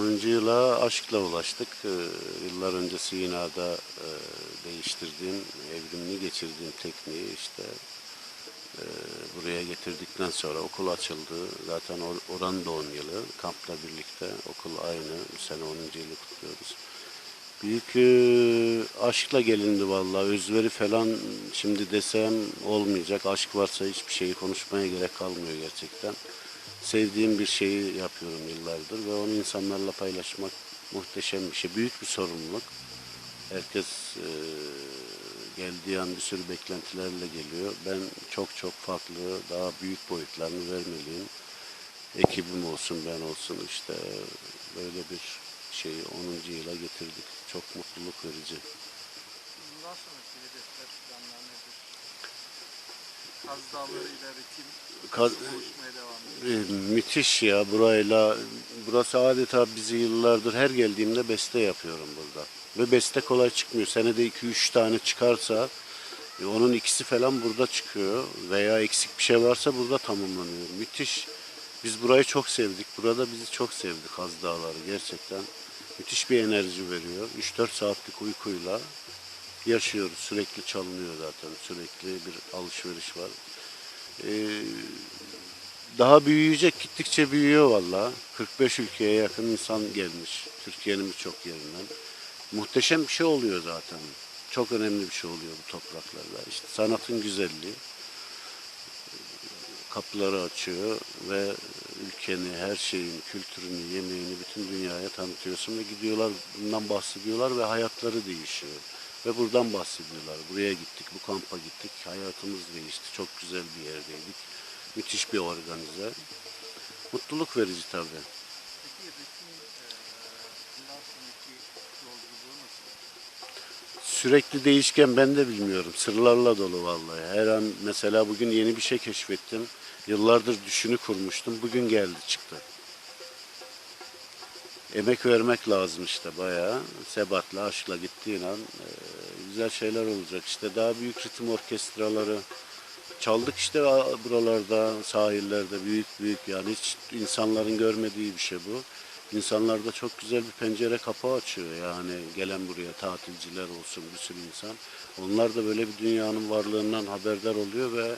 10. yıla aşkla ulaştık. Ee, Yıllar önce Sina'da e, değiştirdiğim, evrimini geçirdiğim tekniği işte e, buraya getirdikten sonra okul açıldı. Zaten or- da 10 yılı. Kampla birlikte okul aynı. Bu sene 10. yılı kutluyoruz. Büyük e, aşkla gelindi vallahi. Özveri falan şimdi desem olmayacak. Aşk varsa hiçbir şeyi konuşmaya gerek kalmıyor gerçekten. Sevdiğim bir şeyi yapıyorum yıllardır ve onu insanlarla paylaşmak muhteşem bir şey. Büyük bir sorumluluk. Herkes e, geldiği an bir sürü beklentilerle geliyor. Ben çok çok farklı, daha büyük boyutlarını vermeliyim. Ekibim olsun, ben olsun işte böyle bir şeyi 10. yıla getirdik. Çok mutluluk verici. Bundan Kaz Dağları ilerletim, Kaz- oluşmaya devam ediyor. E, müthiş ya burayla. Burası adeta bizi yıllardır her geldiğimde beste yapıyorum burada. Ve beste kolay çıkmıyor. Senede 2-3 tane çıkarsa e, onun ikisi falan burada çıkıyor. Veya eksik bir şey varsa burada tamamlanıyor. Müthiş. Biz burayı çok sevdik. Burada bizi çok sevdi Kaz Dağları gerçekten. Müthiş bir enerji veriyor. 3-4 saatlik uykuyla yaşıyoruz. Sürekli çalınıyor zaten. Sürekli bir alışveriş var. Ee, daha büyüyecek gittikçe büyüyor valla. 45 ülkeye yakın insan gelmiş Türkiye'nin birçok yerinden. Muhteşem bir şey oluyor zaten. Çok önemli bir şey oluyor bu topraklarda. İşte sanatın güzelliği kapıları açıyor ve ülkeni, her şeyin, kültürünü, yemeğini bütün dünyaya tanıtıyorsun ve gidiyorlar bundan bahsediyorlar ve hayatları değişiyor. Ve buradan bahsediyorlar. Buraya gittik, bu kampa gittik, hayatımız değişti. Çok güzel bir yerdeydik. Müthiş bir organize. Mutluluk verici tabii. Sürekli değişken ben de bilmiyorum. Sırlarla dolu vallahi. Her an mesela bugün yeni bir şey keşfettim. Yıllardır düşünü kurmuştum. Bugün geldi çıktı. Emek vermek lazım işte bayağı. Sebatla, aşkla gittiğin an e, güzel şeyler olacak. İşte daha büyük ritim orkestraları çaldık işte buralarda, sahillerde büyük büyük yani hiç insanların görmediği bir şey bu. İnsanlarda çok güzel bir pencere kapı açıyor yani gelen buraya tatilciler olsun bir sürü insan. Onlar da böyle bir dünyanın varlığından haberdar oluyor ve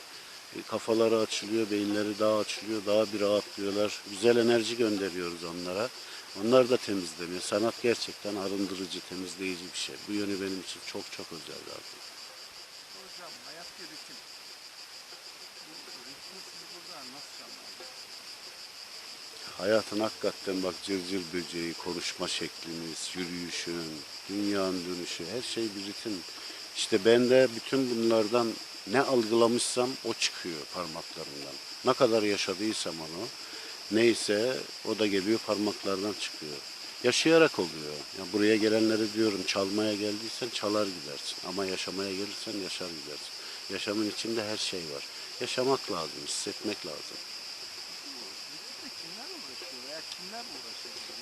kafaları açılıyor, beyinleri daha açılıyor, daha bir rahatlıyorlar. Güzel enerji gönderiyoruz onlara. Onlar da temizleniyor. Sanat gerçekten arındırıcı, temizleyici bir şey. Bu yönü benim için çok çok özel zaten. Hocam hayat bir ritim. Hayatın hakikaten bak cırcır böceği, konuşma şeklimiz, yürüyüşün, dünyanın dönüşü, her şey bir ritim. İşte ben de bütün bunlardan ne algılamışsam o çıkıyor parmaklarımdan. Ne kadar yaşadıysam onu, neyse o da geliyor parmaklardan çıkıyor. Yaşayarak oluyor. Ya buraya gelenlere diyorum çalmaya geldiysen çalar gidersin. Ama yaşamaya gelirsen yaşar gidersin. Yaşamın içinde her şey var. Yaşamak lazım, hissetmek lazım.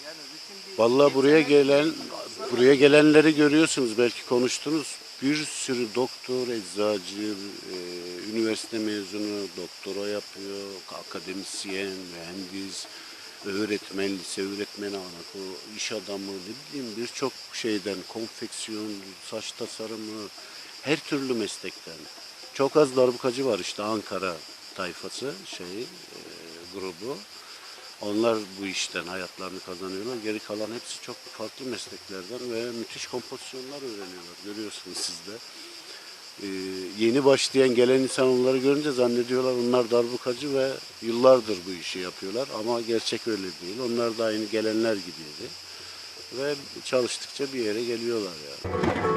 Yani Vallahi buraya gelen buraya gelenleri görüyorsunuz belki konuştunuz. Bir sürü doktor, eczacı, e, üniversite mezunu, doktora yapıyor, akademisyen, mühendis, öğretmen, lise öğretmeni, anako, iş adamı, ne bileyim birçok şeyden, konfeksiyon, saç tasarımı, her türlü meslekten. Çok az darbukacı var işte Ankara tayfası şey e, grubu. Onlar bu işten hayatlarını kazanıyorlar. Geri kalan hepsi çok farklı mesleklerden ve müthiş kompozisyonlar öğreniyorlar. Görüyorsunuz siz de. Ee, yeni başlayan gelen insan onları görünce zannediyorlar onlar darbukacı ve yıllardır bu işi yapıyorlar. Ama gerçek öyle değil. Onlar da aynı gelenler gibiydi. Ve çalıştıkça bir yere geliyorlar yani.